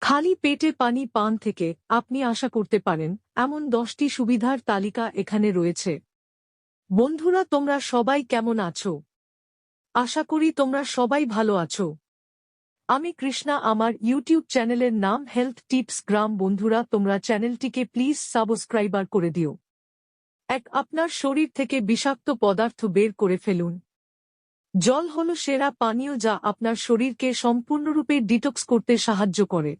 খালি পেটে পানি পান থেকে আপনি আশা করতে পারেন, এমন দশটি সুবিধার তালিকা এখানে রয়েছে। বন্ধুরা, তোমরা সবাই কেমন আছো? আশা করি তোমরা সবাই ভালো আছো। আমি কৃষ্ণা, আমার ইউটিউব চ্যানেলের নাম হেলথ টিপস গ্রাম। বন্ধুরা, তোমরা চ্যানেলটিকে প্লিজ সাবস্ক্রাইবার করে দিও। এক, আপনার শরীর থেকে বিষাক্ত পদার্থ বের করে ফেলুন। জল হল সেরা পানীয় যা আপনার শরীরকে সম্পূর্ণরূপে ডিটক্স করতে সাহায্য করে।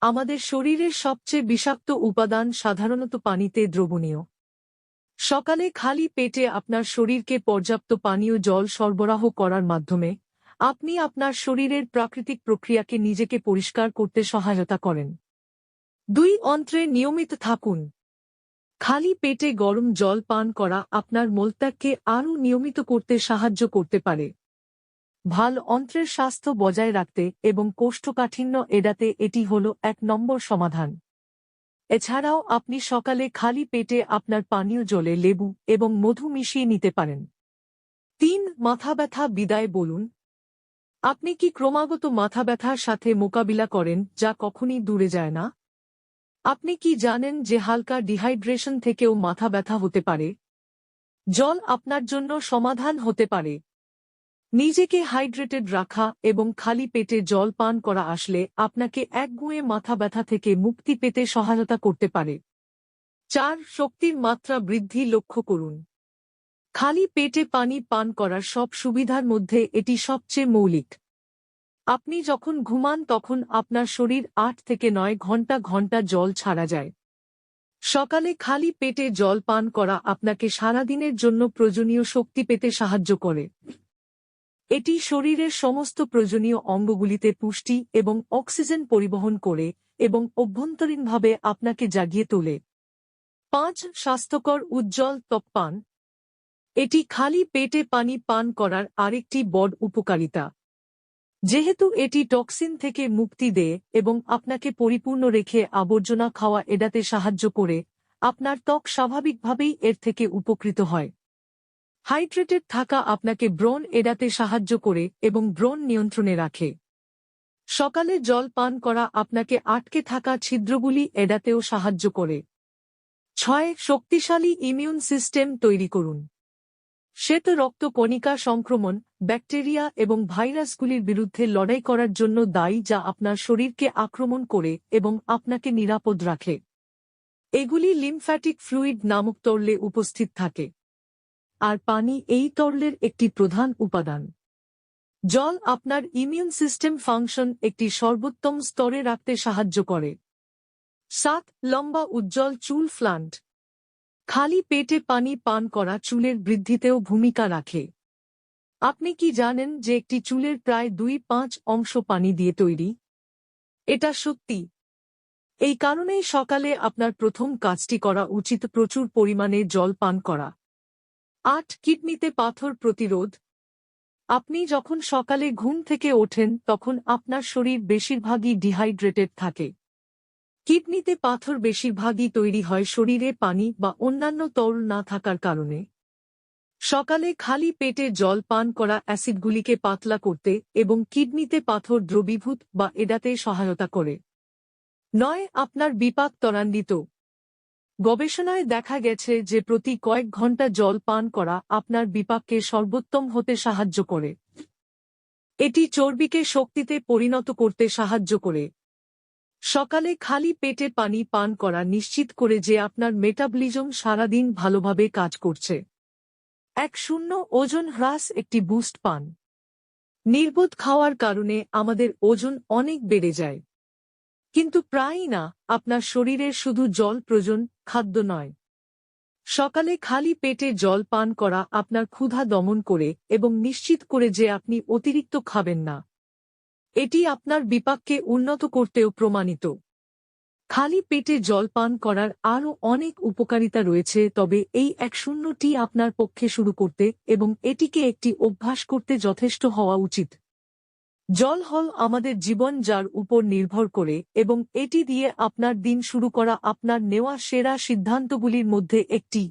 আমাদের শরীরের সবচেয়ে বিষাক্ত উপাদান সাধারণত পানিতে দ্রবণীয়। সকালে খালি পেটে আপনার শরীরকে পর্যাপ্ত পানীয় জল সরবরাহ করার মাধ্যমে আপনি আপনার শরীরের প্রাকৃতিক প্রক্রিয়াকে নিজেকে পরিষ্কার করতে সহায়তা করেন। দুই, অন্ত্রে নিয়মিত থাকুন। খালি পেটে গরম জল পান করা আপনার মলত্যাগকে আরও নিয়মিত করতে সাহায্য করতে পারে। ভালো অন্ত্রের স্বাস্থ্য বজায় রাখতে এবং কোষ্ঠকাঠিন্য এড়াতে এটি হল এক নম্বর সমাধান। এছাড়াও আপনি সকালে খালি পেটে আপনার পানীয় জলে লেবু এবং মধু মিশিয়ে নিতে পারেন। তিন, মাথা ব্যথা বিদায় বলুন। আপনি কি ক্রমাগত মাথা ব্যথার সাথে মোকাবিলা করেন, যা কখনই দূরে যায় না? আপনি কি জানেন যে হালকা ডিহাইড্রেশন থেকেও মাথা ব্যথা হতে পারে? জল আপনার জন্য সমাধান হতে পারে। নিজেকে হাইড্রেটেড রাখা এবং খালি পেটে জল পান করা আসলে আপনাকে একগুঁয়ে মাথা ব্যথা থেকে মুক্তি পেতে সহায়তা করতে পারে। চার, শক্তির মাত্রা বৃদ্ধি লক্ষ্য করুন। খালি পেটে পানি পান করার সব সুবিধার মধ্যে এটি সবচেয়ে মৌলিক। আপনি যখন ঘুমান তখন আপনার শরীর আট থেকে নয় ঘণ্টা ঘণ্টা জল ছাড়া যায়। সকালে খালি পেটে জল পান করা আপনাকে সারাদিনের জন্য প্রয়োজনীয় শক্তি পেতে সাহায্য করে। এটি শরীরের সমস্ত প্রয়োজনীয় অঙ্গগুলিতে পুষ্টি এবং অক্সিজেন পরিবহন করে এবং অভ্যন্তরীণভাবে আপনাকে জাগিয়ে তোলে। পাঁচ, স্বাস্থ্যকর, উজ্জ্বল ত্বক পান এটি খালি পেটে পানি পান করার আরেকটি বড় উপকারিতা। যেহেতু এটি টক্সিন থেকে মুক্তি দেয় এবং আপনাকে পরিপূর্ণ রেখে আবর্জনা খাওয়া এড়াতে সাহায্য করে, আপনার ত্বক স্বাভাবিকভাবেই এর থেকে উপকৃত হয়। হাইড্রেটেড থাকা আপনাকে ব্রণ এড়াতে সাহায্য করে এবং ব্রণ নিয়ন্ত্রণে রাখে। সকালে জল পান করা আপনাকে আটকে থাকা ছিদ্রগুলি এড়াতেও সাহায্য করে। ছয়, শক্তিশালী ইমিউন সিস্টেম তৈরি করুন। শ্বেত রক্ত কণিকা সংক্রমণ, ব্যাকটেরিয়া এবং ভাইরাসগুলির বিরুদ্ধে লড়াই করার জন্য দায়ী যা আপনার শরীরকে আক্রমণ করে এবং আপনাকে নিরাপদ রাখে। এগুলি লিমফ্যাটিক ফ্লুইড নামক তরলে উপস্থিত থাকে। আর পানি এই তরলের একটি প্রধান উপাদান। জল আপনার ইমিউন সিস্টেম ফাংশন একটি সর্বোত্তম স্তরে রাখতে সাহায্য করে। সাত, লম্বা উজ্জ্বল চুল ফ্লান্ট খালি পেটে পানি পান করা চুলের বৃদ্ধিতেও ভূমিকা রাখে। আপনি কি জানেন যে একটি চুলের প্রায় দুই পাঁচ অংশ পানি দিয়ে তৈরি? এটা সত্যি। এই কারণেই সকালে আপনার প্রথম কাজটি করা উচিত প্রচুর পরিমাণে জল পান করা। আট কিডনিতে পাথর প্রতিরোধ। আপনি যখন সকালে ঘুম থেকে ওঠেন, তখন আপনার শরীর বেশিরভাগই ডিহাইড্রেটেড থাকে। কিডনিতে পাথর বেশিরভাগই তৈরি হয় শরীরে পানি বা অন্যান্য তরল না থাকার কারণে। সকালে খালি পেটে জল পান করা অ্যাসিডগুলিকে পাতলা করতে এবং কিডনিতে পাথর দ্রবীভূত বা এড়াতে সহায়তা করে। নয়, আপনার বিপাক ত্বরান্বিত। গবেষণায় দেখা গেছে যে প্রতি কয়েক ঘণ্টা জল পান করা আপনার বিপাককে সর্বোত্তম হতে সাহায্য করে। এটি চর্বিকে শক্তিতে পরিণত করতে সাহায্য করে। সকালে খালি পেটে পানি পান করা নিশ্চিত করে যে আপনার মেটাবলিজম সারাদিন ভালোভাবে কাজ করছে। এক শূন্য ওজন হ্রাস একটি বুস্ট পান। নির্বোধ খাওয়ার কারণে আমাদের ওজন অনেক বেড়ে যায়। কিন্তু প্রায়ই না, আপনার শরীরের শুধু জল প্রয়োজন খাদ্য নয়। সকালে খালি পেটে জল পান করা আপনার ক্ষুধা দমন করে এবং নিশ্চিত করে যে আপনি অতিরিক্ত খাবেন না। এটি আপনার বিপাককে উন্নত করতেও প্রমাণিত। খালি পেটে জল পান করার আরও অনেক উপকারিতা রয়েছে, তবে এই এক শূন্যটি আপনার পক্ষে শুরু করতে এবং এটিকে একটি অভ্যাস করতে যথেষ্ট হওয়া উচিত। জল হল আমাদের জীবন যার উপর নির্ভর করে এবং এটি দিয়ে আপনার দিন শুরু করা আপনার নেওয়া সেরা সিদ্ধান্তগুলির মধ্যে একটি।